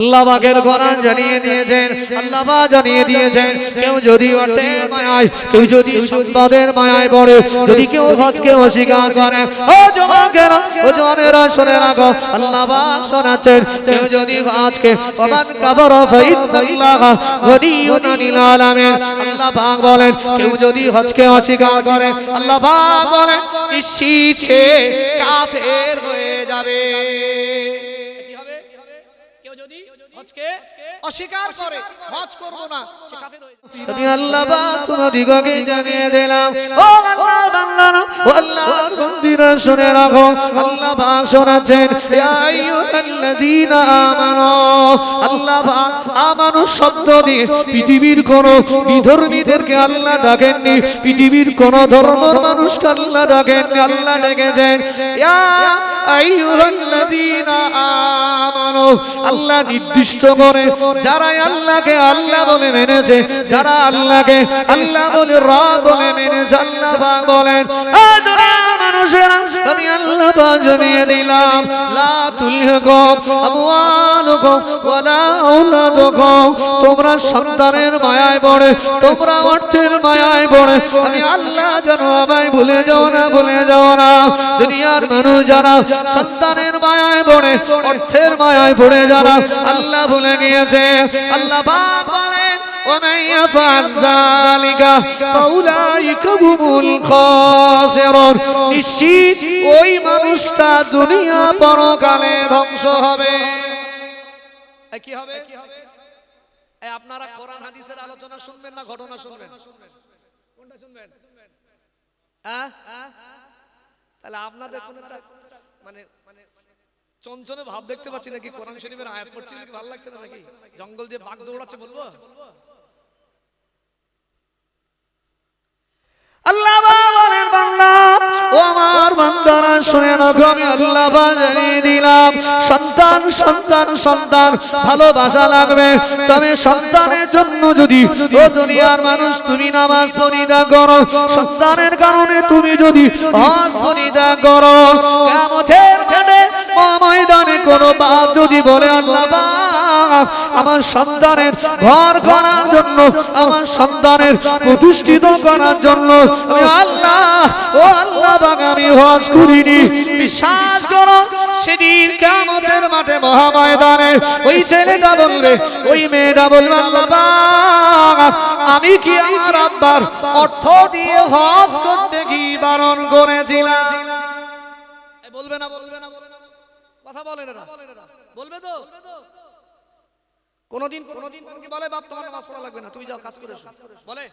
আল্লাহ পাকের কোরআন জানিয়ে দিয়েছেন, আল্লাহ জানিয়ে দিয়েছেন, কেউ যদি অর্থের মায়ায়, কেউ যদি সম্পদের মায়ায় পড়ে, যদি কেউ হজকে অস্বীকার করে, ও জমাকেরা ও জনেরা শুনে রাখো, আল্লাহ শোনাচ্ছেন, কেউ যদি হজকে ওমান কাবর ফাইন্নাল্লাহ গনিয়ুন আনিল আলামিন, আল্লাহ পাক বলেন, কেউ যদি হজকে অস্বীকার করে, আল্লাহ পাক বলেন, নিশ্চিত সে কাফের হয়ে যাবে কি হবে কেউ যদি হজকে অস্বীকার করে হজ করব না। সে কাফের হয়ে যাবে। আমি আল্লাহ পাক তোমাদিগকে জানিয়ে দিলাম। ও আল্লাহ বান্দারা ও আল্লাহর বান্দিরা শুনে রাখো আল্লাহ পাক শোনাচ্ছেন ইয়া আইয়ুহাল্লাযীনা আমানু আল্লাহ পাক আমানু শব্দ দিয়ে পৃথিবীর কোন বিধর্মীদেরকে আল্লাহ ডাকেননি পৃথিবীর কোন ধর্মের মানুষকে আল্লাহ ডাকেননি আল্লাহ ডেকেছেন ইয়া আল্লাহ নির্দিষ্ট করে যারা আল্লাহকে আল্লাহ বলে মেনেছে, যারা আল্লাহকে আল্লাহ বলে রব বলে মেনেছে, আল্লাহ বলেন দিলাম তোমরা সন্তানের মায়ায় পড়ে, তোমরা অর্থের মায়ায় পড়ে, আমি আল্লাহ যেন আমায় ভুলে যাও না, ভুলে যাও না, দুনিয়ার মানুষ যারা সন্তানের মায়ায় পড়ে অর্থের মায়ায় পড়ে যারা আল্লাহ ভুলে গিয়েছে আল্লাহ পাক বলেন ومن يفعل ذلك فأولئك هم الخاسرون নিশ্চিত ওই মানুষটা দুনিয়া পরকালে ধ্বংস হবে এ কি হবে এ আপনারা কোরআন হাদিসের আলোচনা শুনবেন না ঘটনা শুনবেন কোনটা শুনবেন হ্যাঁ তাহলে আপনাদের কোন একটা মানে মানে চঞ্চনে ভাব দেখতে পাচ্ছি নাকি কোরআন শরীফের আয়াত পড়ছি নাকি? ভালো লাগছে না নাকি? জঙ্গল দিয়ে বাঘ দৌড়াচ্ছে বলব আল্লাহ পাক বলেন বান্দা ও আমার বান্দারা শুনে রাখো আল্লাহ পাক দিলাম, সন্তান সন্তান সন্তান, ভালোবাসা লাগবে। তবে সন্তানের জন্য যদি ও দুনিয়ার মানুষ তুমি নামাজ পরিদা করো, সন্তানের কারণে তুমি যদি হজ পরিদা করো মাঠে ময়দানে কোনো বাপ যদি বলে, আল্লাহ আমার সন্তানের ঘর করার জন্য, আমার সন্তানের প্রতিষ্ঠিত করার জন্য আল্লাহ, ও আল্লাহ পাক আমি হজ করিনি। বিশ্বাস করো, সেদিন কিয়ামতের মাঠে মহাময়দানে ওই ছেলেটা বলবে, ওই মেয়েটা বলবে, আল্লাহ আমি কি আমার আব্বার অর্থ দিয়ে হজ করতে কি বারণ করেছিলাম? বলবে না বলবে না বলবে না। কথা বলে বলবে তো? কোনদিন কোনদিন কোন কি বলে, বাপ, তোমার নামাজ পড়া লাগবে না তুই যাও, কাজ করে বলে?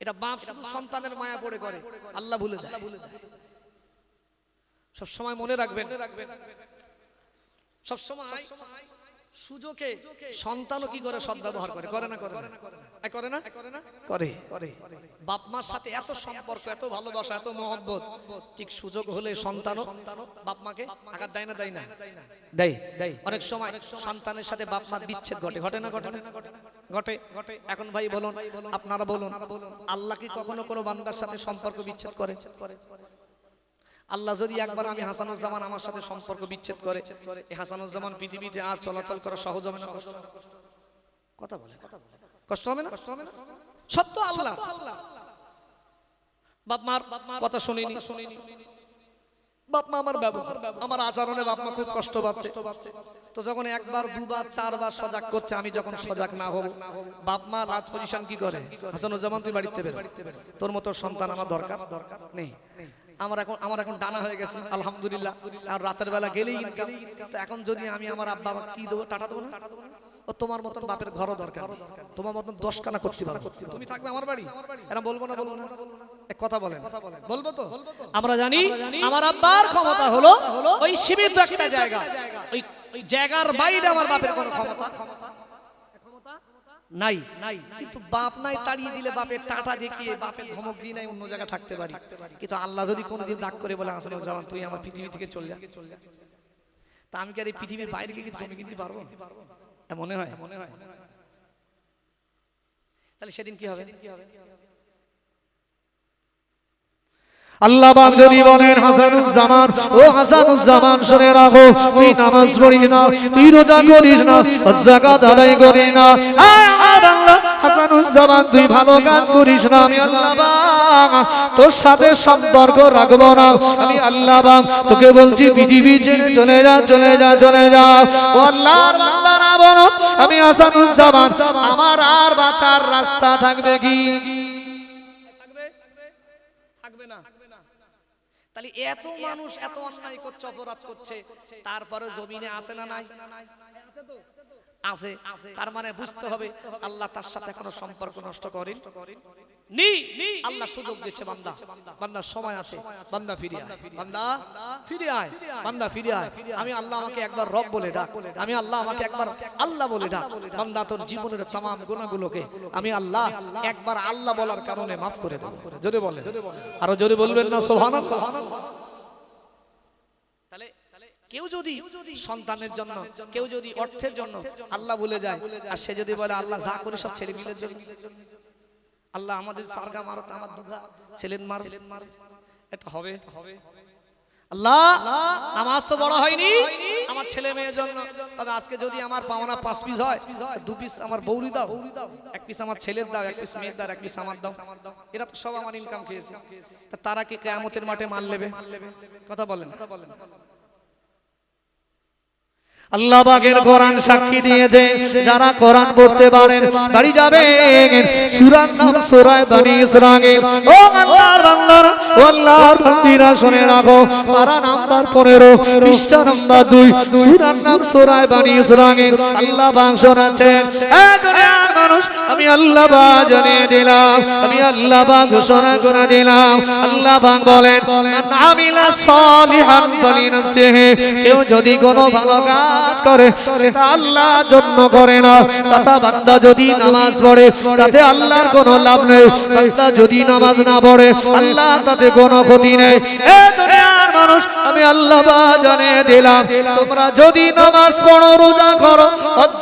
এটা বাপ শুধু সন্তানের মায়া পড়ে করে, আল্লাহ ভুলে যায়। সব সময় মনে রাখবেন সব সময় সুযোগে সন্তানও কি করে সদ্ব্যবহার করে? করে না করে করে না? করে। করে। বাপ মার সাথে এত সম্পর্ক এত ভালোবাসা এত মহব্বত ঠিক সুযোগ হলে সন্তানও বাপ মাকে আঘাত দেয় না দেয় না? দেয়। দেয়। অনেক সময় সন্তানের সাথে বাপ মার বিচ্ছেদ ঘটে। ঘটে না ঘটে না? ঘটে ঘটে। এখন ভাই বলুন আপনারা বলুন আল্লাহ কি কখনো কোনো বান্দার সাথে সম্পর্ক বিচ্ছেদ করে? আল্লাহ যদি একবার আমি হাসানুজ্জামান আমার সাথে সম্পর্ক বিচ্ছেদ করে এই হাসানুজ্জামান পৃথিবীতে আর চলাচল করা সহজ হবে না? কথা বলে। কষ্ট হবে না? কষ্ট হবে না। সত্য আল্লাহ। বাপ মার কথা শুনিনি। বাপ মা আমার ব্যবহার। আমার আচরণে বাপ মা খুব কষ্ট পাচ্ছে। তো যখন একবার দুবার চারবার সজাগ করছে আমি যখন সজাগ না হব বাপ মা লাজ পজিশন কি করে? হাসানুজ্জামান তুই বাড়িতে বেরো। তোর মতো সন্তান আমার দরকার? দরকার? নেই। আমার এখন আমার এখন ডানা হয়ে গেছে আলহামদুলিল্লাহ। আর রাতের বেলা গেলেই ইনকাম তো এখন যদি আমি আমার আব্বা কি দেবো টাটা দেবো না? ও তোমার মতন বাপের ঘরও দরকার তোমার মতন দশ কানা করতে পারো তুমি থাকবে আমার বাড়ি? এরা বলব না বলব না। এক কথা বলেন। বলব তো? আমরা জানি আমার আব্বার ক্ষমতা হলো ওই সীমিত একটা জায়গা। ওই ওই জায়গার বাইরে আমার বাপের কোনো ক্ষমতা। নাই। নাই। কিন্তু বাপ নাই তাড়িয়ে দিলে বাপের টাটা দেখিয়ে বাপের ধমক দিয়ে নাই অন্য জায়গায় থাকতে পারি। কিন্তু আল্লাহ যদি কোনোদিন ডাক করে বলে আসলে জামান তুই আমার পৃথিবী থেকে চলে যা। তা আমি কি আর এই পৃথিবীর বাইরে গিয়ে জমি কিনতে পারব? মনে হয়? মনে হয়। তাহলে সেদিন কি হবে? আল্লাহ হাসানুজ্জামান, ও তুই নামাজ তুই না হাসানুজ্জামান, তুই ভালো কাজ করিস না, আমি আল্লাহ তোর সাথে সম্পর্ক রাখব না, আমি আল্লাহ তোকে বলছি, পৃথিবী ছেড়ে চলে যা চলে যা চলে যা। ও আল্লাহর আমি হাসানুজ্জামান, আমার আর বাঁচার রাস্তা থাকবে কি থাকবে না তাহলে এত মানুষ এত অন্যায় করছে অপরাধ করছে তারপরে জমিনে আছে না নাই? আছে তার মানে বুঝতে হবে আল্লাহ তার সাথে কোনো সম্পর্ক নষ্ট করেন নি আল্লাহ সুযোগ দিচ্ছে বান্দা বান্দার সময় আছে বান্দা ফিরে আয় বান্দা ফিরে আয় বান্দা ফিরে আয় আমি আল্লাহ আমাকে একবার রব বলে ডাক আমি আল্লাহ আমাকে একবার আল্লাহ বলে ডাক বান্দা তোর জীবনের तमाम গুনাহগুলোকে আমি আল্লাহ একবার আল্লাহ বলার কারণে মাফ করে দেব জোরে বলেন আরো জোরে বলবেন না সুবহানাল্লাহ তাহলে কেউ যদি সন্তানের জন্য কেউ যদি অর্থের জন্য আল্লাহ বলে যায় আর সে যদি বলে আল্লাহ যা করে সব ছেলে মিলের জন্য। আল্লাহ আমাদের সারগা মারো আমার দুঘা ছেলেন মার। মার। এটা হবে। হবে। আল্লাহ নামাজ তো বড় হয়নি। আমার ছেলে মেয়ের জন্য। তবে আজকে যদি আমার পাওনা পাঁচ পিস হয় দু পিস আমার বৌরি দাও এক পিস আমার ছেলের দাও এক পিস মেয়ের দাও এক পিস আমার দাও। এরা তো সব আমার ইনকাম খেয়েছে। তা তারা কি কেয়ামতের মাঠে মাল নেবে। কথা বলেন। কথা বলেন। আল্লাহ পাকের কোরআন সাক্ষী দিয়েছে। যারা কোরআন পড়তে পারেন, বাড়ি সূরার নাম ও বান্দারা, ও বান্দিরা শুনে রাখো। পারা নাম্বার 15 পৃষ্ঠা নাম্বার 2 সূরার নাম আল্লাহ শোনাচ্ছেন, এ দুনিয়ার মানুষ, আমি আল্লাহ পাক জানিয়ে দিলাম, আমি আল্লাহ পাক ঘোষণা করে দিলাম। আল্লাহ পাক বলেন আমিলা সালিহান কেউ যদি কোনো ভালো কাজ করে, সেটা আল্লাহর জন্য করে না। তথা বান্দা যদি নামাজ পড়ে, তাতে আল্লাহর কোনো লাভ নেই। বান্দা যদি নামাজ না পড়ে, আল্লাহ তাতে কোনো ক্ষতি নেই। এ দুনিয়ার মানুষ, আমি আল্লাহ বা জানিয়ে দিলাম, তোমরা যদি নামাজ পড়ো, রোজা করো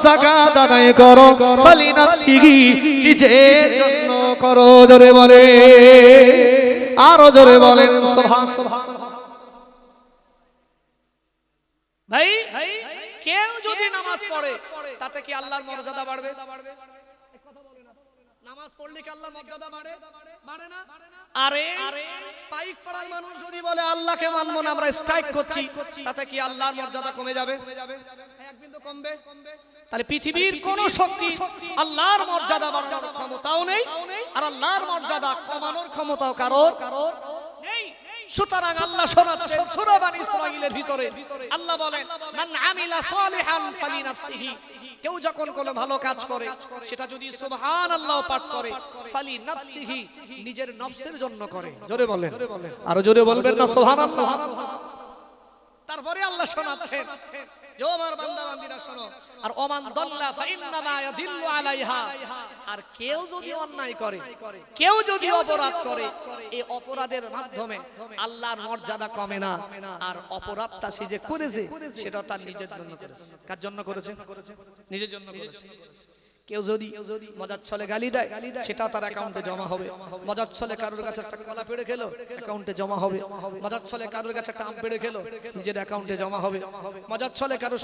যাকাত আদায় করো ফালিনাফসিহি নিজের জন্য করো, জোরে বলে। আরও জোরে বলেন সুবহান। ভাই কেউ যদি নামাজ পড়ে তাতে কি আল্লাহর মর্যাদা বাড়বে? নামাজ পড়লে কি আল্লাহর মর্যাদা বাড়ে? বাড়ে? না? আরে পাইক পাড়ার মানুষ যদি বলে আল্লাহকে মানবো না আমরা স্ট্রাইক করছি তাতে কি আল্লাহর মর্যাদা কমে যাবে? এক বিন্দু কমবে। তাহলে পৃথিবীর কোন শক্তি আল্লাহর মর্যাদা বাড়ানোর ক্ষমতাও নেই আর আল্লাহর মর্যাদা কমানোর ক্ষমতাও কারোর নেই। সুতরাং আল্লাহ শোনাচ্ছেন সূরা বানী ইসরাঈলের ভিতরে। আল্লাহ বলেন মান আমিলা সালিহান ফালিনাফসিহি। কেউ যখন কোনো ভালো কাজ করে সেটা যদি সুবহানাল্লাহ পাঠ করে ফালি নাফসিহি নিজের নফসের জন্য করে। জোরে বলেন। আরও জোরে বলবেন না সুবহানাল্লাহ। তারপরে আল্লাহ শোনাচ্ছেন। যে আমার বান্দা বান্দিরা শোনো আর ওমান দাল্লা ফাইন্নামা ইয়াদিল্লু আলাইহা। আর কেউ যদি অন্যায় করে কেউ যদি অপরাধ করে এই অপরাধের মাধ্যমে আল্লাহর মর্যাদা কমে না। আর অপরাধটা সে যে করেছে সেটা তার নিজের জন্য করেছে। কার জন্য করেছে। নিজের জন্য করেছে। কেউ যদি মজার ছলে গালি দেয় সেটাও তার অ্যাকাউন্টে জমা হবে। মজার ছলে কারোর কাছে একটা কলা পেড়ে খেলো অ্যাকাউন্টে জমা হবে। মজার ছলে কারোর কাছে একটা আম পেড়ে খেলো, নিজের অ্যাকাউন্টে জমা হবে। মজার ছলে কারও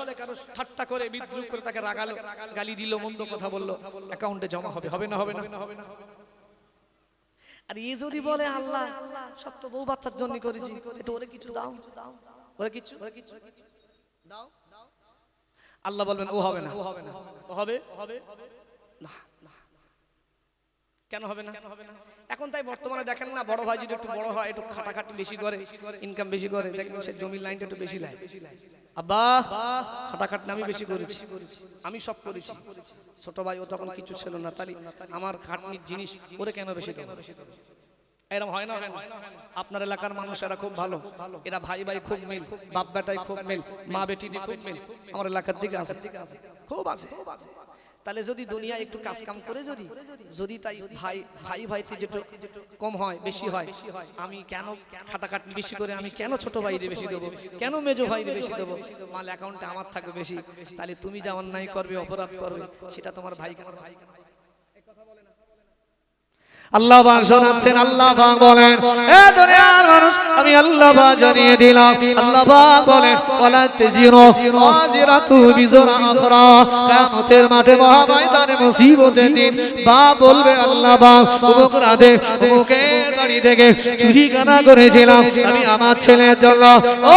ঠাট্টা করে, বিদ্রুপ করে তাকে রাগালো, গালি দিল, মন্দ কথা বলল অ্যাকাউন্টে জমা হবে। হবে না হবে না। হবে না আর এ যদি বলে, আল্লাহ সব তো বউ বাচ্চার জন্য করেছি। ওরে কিছু দাও। ওরে কিছু। ওরে কিছু। দাও। আল্লাহ বলবেন, ও হবে না। ও হবে না। ও হবে? হবে না। কেন হবে না? এখন তাই বর্তমানে দেখেন না, বড় ভাই যদি একটু বড় হয়, একটু খাটাখাটি বেশি করে ইনকাম বেশি করে দেখেন সে জমির লাইনটা একটু বেশি লাইন আব্বা খাটাখাটি আমি বেশি করেছি। আমি সব করেছি। ছোট ভাই, ও তখন কিছু ছিল না তালি আমার খাটনির জিনিস ওরে কেন বেশি দেবো? এরকম হয় না আপনার এলাকার মানুষেরা খুব ভালো। এরা ভাই ভাই খুব মিল, বাপ বেটাই খুব মিল, মা বেটি খুব মিল। আমার এলাকার দিকে আছে। খুব আছে। তাহলে যদি দুনিয়া একটু কাজ কাম করে যদি যদি তাই ভাই ভাই, ভাইতে যেটা কম হয়, বেশি হয়, আমি কেন খাটাখাটনি বেশি করে, আমি কেন ছোট ভাইরে বেশি দেবো? কেন মেজো ভাইরে বেশি দেবো? মাল অ্যাকাউন্টে আমার থাকবে বেশি। তাহলে তুমি যা অন্যায় করবে, অপরাধ করবে, সেটা তোমার ভাই কেন ভাই কেন? আল্লাহ শোনাচ্ছেন আল্লাহ বলেন, এ দুনিয়ার মানুষ, আমি আল্লাহ জানিয়ে দিলাম। আল্লাহ বলেন ওয়ালা তাজিরু বিজরা আখরা। কিয়ামতের মাঠে দিন, বাপ বলবে আল্লাহ অমুক রাতে অমুকের বাড়ি থেকে চুরি কানা করেছিলাম, আমি আমার ছেলের জন্য। ও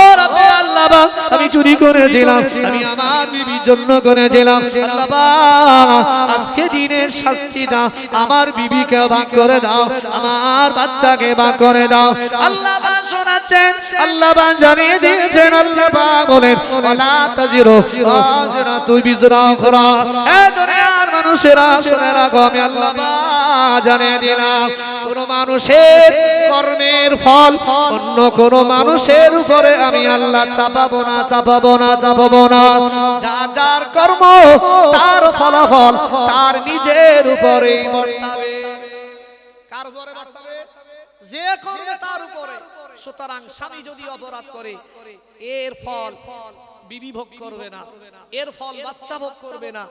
আল্লাহ পাক আমি চুরি করেছিলাম, আমি আমার বিবির জন্য করেছিলাম। আল্লাহ পাক আজকে দিনের শাস্তিটা আমার বিবিকে ভাগ করে দাও। আমার বাচ্চাকে ভাগ করে দাও। আল্লাহ পাক শোনাচ্ছেন, আল্লাহ পাক জানিয়ে দিয়েছেন, আল্লাহ পাক বলেন, ওয়ালা তাজিরু ওয়াজিরাতু বিজরা উখরা। এ দুনিয়ার মানুষেরা, শুনে রাখো, আমি আল্লাহ পাক জানিয়ে দিলাম, কোন মানুষের কর্মের ফল অন্য কোন মানুষের উপরে আমি আল্লাহ চাপাবো না চাপাবো না চাপাবো না। যা, যার কর্ম, তার ফলাফল তার নিজের উপরেই বর্তাবে। যে করবে তার উপরে। সুতরাং স্বামী যদি অপরাধ করে, এর ফল বিবি ভোগ করবে না, এর ফল বাচ্চা ভোগ করবে না,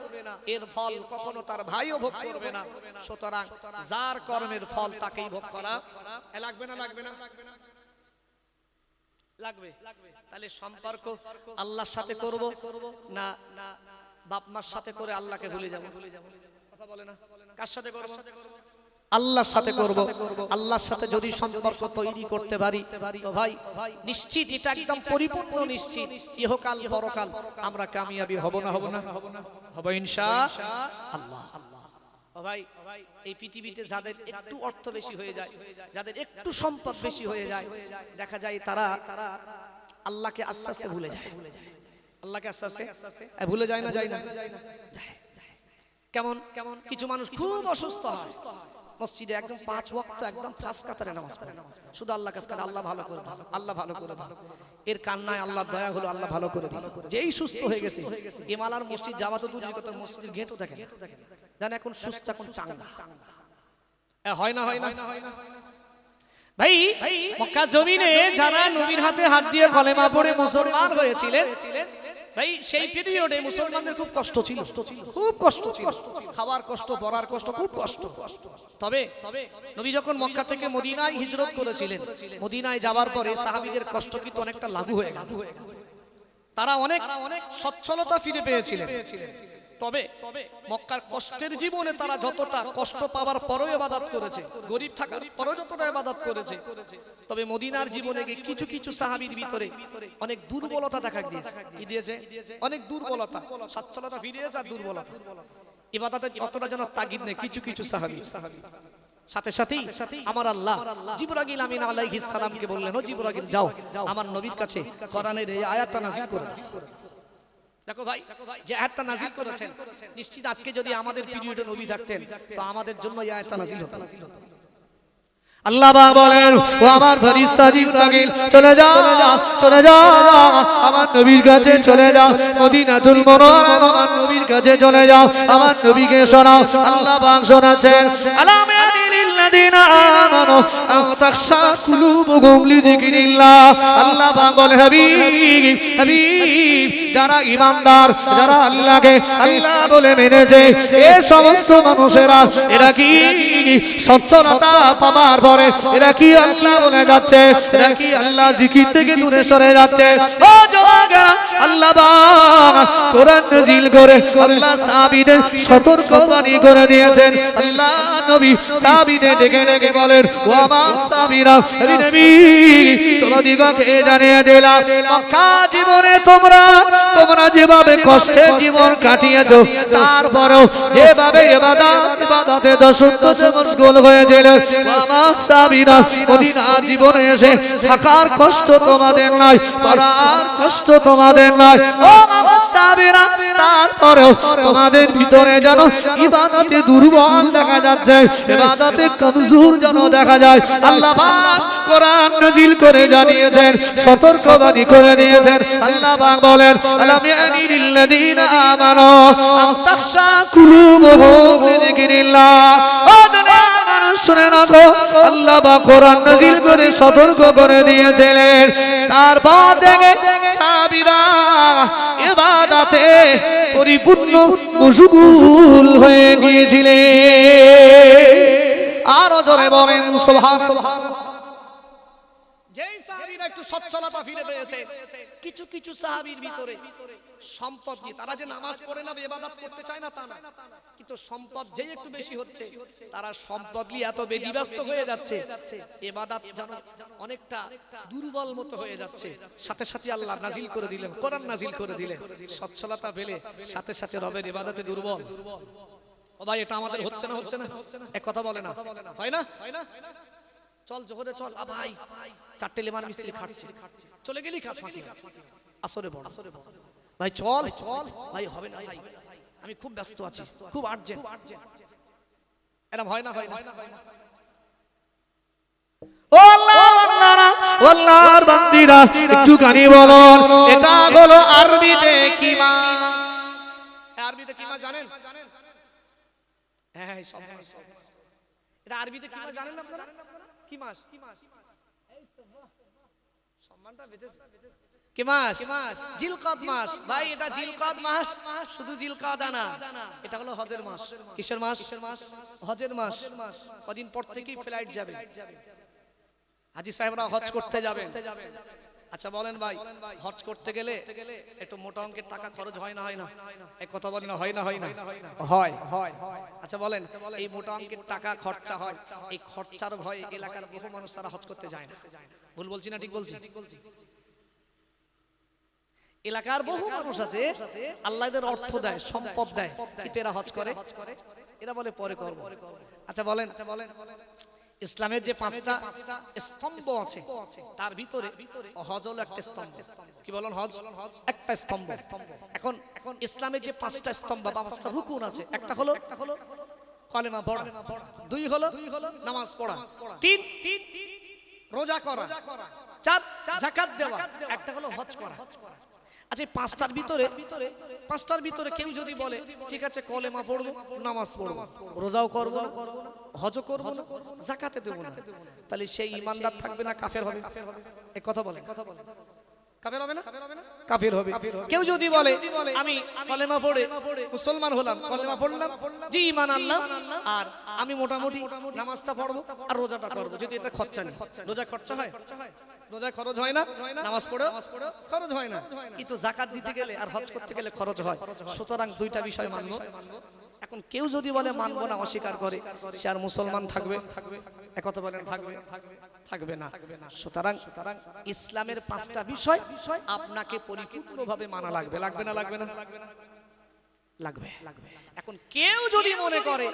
এর ফল কখনো তার ভাইও ভোগ করবে না। সুতরাং যার কর্মের ফল তাকেই ভোগ করা লাগবে না লাগবে না? লাগবে। তাহলে সম্পর্ক আল্লাহর সাথে করব না বাপ মার সাথে করে আল্লাহকে ভুলে যাব? কথা বলে না? কার সাথে করব? আল্লাহর সাথে করব। আল্লাহর সাথে যদি সম্পর্ক তৈরি করতে পারি তো ভাই নিশ্চিত এটা একদম পরিপূর্ণ নিশ্চিত। ইহকাল পরকাল। আমরা কামিয়াবি হব না হব না? হব ইনশা আল্লাহ। ভাই এই পৃথিবীতে যাদের একটু অর্থ বেশি হয়ে যায় যাদের একটু সম্পদ বেশি হয়ে যায় দেখা যায় তারা তারা আল্লাহকে আস্তে আস্তে ভুলে যায়। আল্লাহকে আস্তে আস্তে ভুলে যায় না যায় না। যায়। কেমন? কেমন? কিছু মানুষ খুব অসুস্থ হয়। মসজিদে একদম পাঁচ ওয়াক্ত একদম ফাঁস কাতারে নামাজ পড়ে। শুধু আল্লাহ কাছে আল্লাহ ভালো করে দাও, আল্লাহ ভালো করে দাও। এর কান্নায় আল্লাহ দয়া হলো আল্লাহ ভালো করে দিল। যেই সুস্থ হয়ে গেছে এমালার মসজিদ, যাওয়া তো দূরের কথা মসজিদের গেটও দেখে না। এখন সুস্থ, এখন চাঙ্গা। হয় না হয় না হয় না? ভাই মক্কা জমিনে যারা নবীর হাতে হাত দিয়ে কলেমা পড়ে মুসলমান হয়েছিলেন ভাই সেই পিরিয়ডে মুসলমানদের খুব কষ্ট ছিল খুব কষ্ট ছিল। খাওয়ার কষ্ট পড়ার কষ্ট খুব কষ্ট। তবে নবী যখন মক্কা থেকে মদিনায় হিজরত করেছিলেন মদিনায় যাওয়ার পরে সাহাবীদের কষ্ট কিন্তু অনেকটা লাগু হয়ে গেল। তারা অনেক অনেক সচ্ছলতা ফিরে পেয়েছিলেন। তবে মক্কার কষ্টের জীবনে তারা যতটা কষ্ট পাওয়ার পরেও ইবাদত করেছে, গরিব থাকার পরেও যতটা ইবাদত করেছে, তবে মদিনার জীবনে গিয়ে কিছু কিছু সাহাবীর ভিতরে অনেক দুর্বলতা দেখা দিয়েছে। কি দিয়েছে? অনেক দুর্বলতা সচ্ছলতা ফিরিয়েছে আর দুর্বলতা। ইবাদতের অতটা যেন তাগিদ নেই, কিছু কিছু সাহাবী। সাথে সাথেই আমার আল্লাহ জিবরাগিল আমিন আলাইহিস সালামকে বললেন, ও জিবরাগিল যাও, আমার নবীর কাছে কোরআনের এই আয়াতটা নাযিল করে দেখো ভাই যে আয়াতটা নাযিল করেছেন নিশ্চিত আজকে যদি আমাদের পিরিয়ডে নবী থাকতেন তো আমাদের জন্য এই আয়াতটা নাযিল হতো। আল্লাহ বলেন ও আমার ফেরেশতা জিবরাইল চলে যাও চলে যাও আমার নবীর কাছে চলে যাও মদিনাতুল মুনাওয়ারা আমার নবীর কাছে চলে যাও আমার নবীকে শোনাও আল্লাহ পাক শোনাচ্ছেন আলাম লিল্লাযিনা আমানু, আও তাখশা কুলুবুহুম লিযিকরিল্লাহ আল্লাহ পাক হাবিব হাবিব, যারা ঈমানদার যারা আল্লাহকে আল্লাহ বলে মেনেছে এই সমস্ত মানুষেরা, এরা কি সচ্ছলতা পাবার পরে, এরা কি আল্লাহ বলে যাচ্ছে, এরা কি আল্লাহ জিকির থেকে দূরে সরে যাচ্ছে? ও জওয়ানেরা আল্লাহ কোরআন নাযিল করে আল্লাহ সাহাবীদের সতর্ক করে দিয়েছেন। আল্লাহ নবী সাহাবীদের ডেকে ডেকে বলেন ও আমার তোমাদিগকে জানিয়ে দিলাম জীবনে তোমরা তোমরা যেভাবে জীবন কাটিয়েছো, তারপরেও যেভাবে থাকার তারপরেও তোমাদের ভিতরে যেন ইবাদতে দুর্বল দেখা যাচ্ছে, ইবাদতে কমজোর যেন দেখা যায়, আল্লাহ কোরআন নাযিল করে জানিয়েছেন, সতর্কবাণী করে দিয়েছেন। আল্লাহ পাক বলেন, আলাম ইয়ানি লিল্লাযিনা আমানু তাখশা কুলুবুহুম লিযিকরিল্লাহ। করে সতর্ক করে দিয়েছিলেন। তারপর দেখে ইবাদতে পরিপূর্ণ মশগুল হয়ে গিয়েছিলেন। আরও জোরে বলেন, সুবহানাল্লাহ। যেই সাহাবীরা একটু সচ্ছলতা ফিরে পেয়েছে, কিছু কিছু সাহাবীর ভিতরে সম্পদ নিয়ে তারা যে নামাজ পড়ে না, ইবাদত করতে চায় না, তা না। কিন্তু সম্পদ যেই একটু বেশি হচ্ছে, তারা সম্পদ নিয়ে এত বেদিব্যস্ত হয়ে যাচ্ছে, ইবাদত যেন অনেকটা দুর্বল মতো হয়ে যাচ্ছে। সাথে সাথে আল্লাহ নাজিল করে দিলেন, কোরআন নাজিল করে দিলেন। সচ্ছলতা পেলে সাথে সাথে রবের ইবাদতে দুর্বল। ভাই এটা আমাদের হচ্ছে না হচ্ছে না। এক কথা বলে না। হয় না? চল জোহরে চল। আ ভাই চারটে লেবার মিস্ত্রি খাটছে। চলে গেলি কাজ ফাঁকি আসরে বড় ভাই চল। চল। ভাই হবে না ভাই। আমি খুব ব্যস্ত আছি। খুব আর্জেন্ট। এরকম হয় না হয় না। ও আল্লাহ বান্দারা আল্লাহর বান্দিরা একটুখানি বলুন এটা হলো আরবিতে কি হ্যাঁ সব মাস। এটা আরবিতে কি মাস জানেন আপনারা? কি মাস? কি মাস সম্মানটা বেঁচেছে। কি মাস? জিলকদ মাস। ভাই, এটা জিলকদ মাস। শুধু জিলকদা না, এটা হলো হজের মাস। কিসের মাস? হজের মাস। কদিন পর থেকেই ফ্লাইট যাবে। হাজি সাহেবরা হজ করতে যাবেন আচ্ছা বলেন ভাই হজ করতে গেলে একটু মোটা অঙ্কের টাকা খরচ হয় না হয় না? এক কথা বলেন হয় না হয় না? হয় হয় আচ্ছা বলেন এই মোটা অঙ্কের টাকা খরচা হয় এই খরচার ভয়ে এলাকার বহু মানুষ তারা হজ করতে যায় না। ভুল বলছি না ঠিক বলছি এলাকার বহু মানুষ আছে আল্লাহ এদের অর্থ দেয় সম্পদ দেয় কিন্তু এরা হজ করে। এরা বলে পরে করব। আচ্ছা বলেন। আচ্ছা বলেন। ইসলামের যে পাঁচটা স্তম্ভ আছে তার ভিতরে হজ হলো একটা স্তম্ভ কি বলেন হজ একটা স্তম্ভ এখন এখন ইসলামের যে পাঁচটা স্তম্ভ বা পাঁচটা রুকুন আছে একটা হলো কলেমা পড়া দুই হলো নামাজ পড়া তিন তিন রোজা করা চার জাকাত দেওয়া একটা হলো হজ করা আচ্ছা পাঁচটার ভিতরে পাঁচটার ভিতরে কেউ যদি বলে ঠিক আছে কলেমা পড়ব নামাজ পড়ব রোজাও করব না হজও করব জাকাতে দেবো না। তাহলে সেই ইমানদার থাকবে না কাফের হবে। এ কথা বলে কথা বলে কাফের হবে না? কাফের হবে কেউ যদি বলে আমি কলেমা পড়ে মুসলমান হলাম কলেমা পড়লাম জি ইমান আল্লাহ আর আমি মোটামুটি নামাজটা পড়ব আর রোজাটা করব যদি এটা খরচা নেই। রোজা খরচা হয়। না? পড়ো? খরচ হয় না। কিন্তু জাকাত দিতে গেলে আর হজ করতে গেলে খরচ হয়। সুতরাং দুইটা মানবো। এখন কেউ যদি বলে, মানবো না, অস্বীকার করে, সে আর মুসলমান থাকবে। একথা বলেন, থাকবে? থাকবে না। সুতরাং সুতরাং ইসলামের পাঁচটা বিষয় আপনাকে পরিপূর্ণভাবে মানা লাগবে। লাগবে না লাগবে না? লাগবে এখন কেউ যদি মনে করে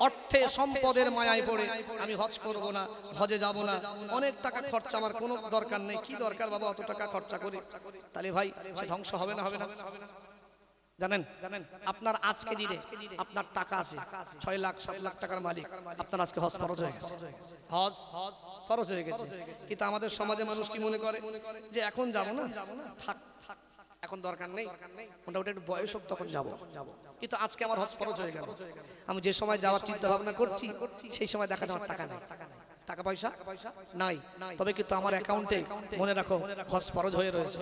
অর্থে সম্পদের মায়ায় পড়ে আমি হজ করব না হজে যাব না অনেক টাকা খরচা আমার কোনো দরকার নেই কি দরকার বাবা অত টাকা খরচা করি? তাহলে ভাই সে ধ্বংস হবে না হবে না? জানেন জানেন আপনার আজকে দিনে আপনার টাকা আছে ছয় লাখ সাত লাখ টাকার মালিক। আপনার আজকে হজ ফরজ হয়ে গেছে। হজ হজ ফরজ হয়ে গেছে। কিন্তু আমাদের সমাজে মানুষ কি মনে করে? যে এখন যাব না? থাক থাক। এখন দরকার নেই। মোটামুটি একটু বয়স হোক তখন যাব। কিন্তু আজকে আমার হজ ফরজ হয়ে গেল। আমি যে সময় যাওয়ার চিন্তা ভাবনা করছি সেই সময় দেখা যাওয়ার টাকা নেই। টাকা পয়সা? নাই। তবে কিন্তু আমার অ্যাকাউন্টে মনে রাখো হজ ফরজ হয়ে রয়েছে।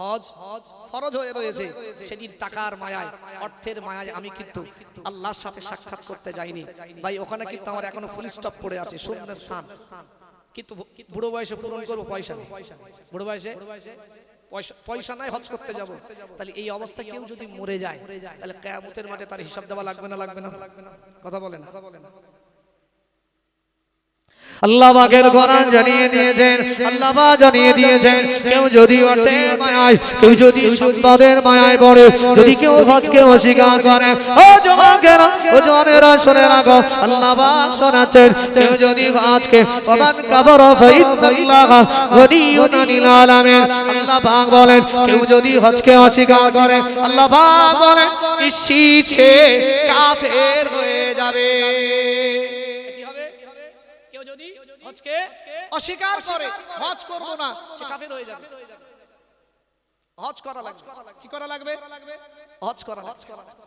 হজ হজ ফরজ হয়ে রয়েছে। সেদিন টাকার মায়ায় অর্থের মায়ায় আমি কিন্তু আল্লাহর সাথে সাক্ষাৎ করতে যাইনি। ভাই ওখানে কিন্তু আমার এখনও ফুল স্টপ পড়ে আছে শূন্য স্থান কিন্তু বুড়ো বয়সে পূরণ করব পয়সা নেই। বুড়ো বয়সে? পয়সা নাই, হজ করতে যাব। তাহলে এই অবস্থা কেউ যদি মরে যায়, তাহলে কেয়ামতের মাঠে তার হিসাব দেওয়া লাগবে না লাগবে না? কথা বলেন আল্লাহ জানিয়ে দিয়েছেন, আল্লাহ জানিয়ে দিয়েছেন, কেউ যদি অর্থের কেউ যদি সম্পদের পড়ে, যদি কেউ অস্বীকার করে, ও ও জনেরা, শুনে রাখো, আল্লাহ শোনাচ্ছেন, কেউ যদি অস্বীকার করে, আল্লাহ বলেন হয়ে যাবে কি হবে কেউ যদি হজকে অস্বীকার করে হজ করব না। সে কাফের হয়ে যাবে। হজ করা লাগবে। কি করা লাগবে। হজ করা লাগবে।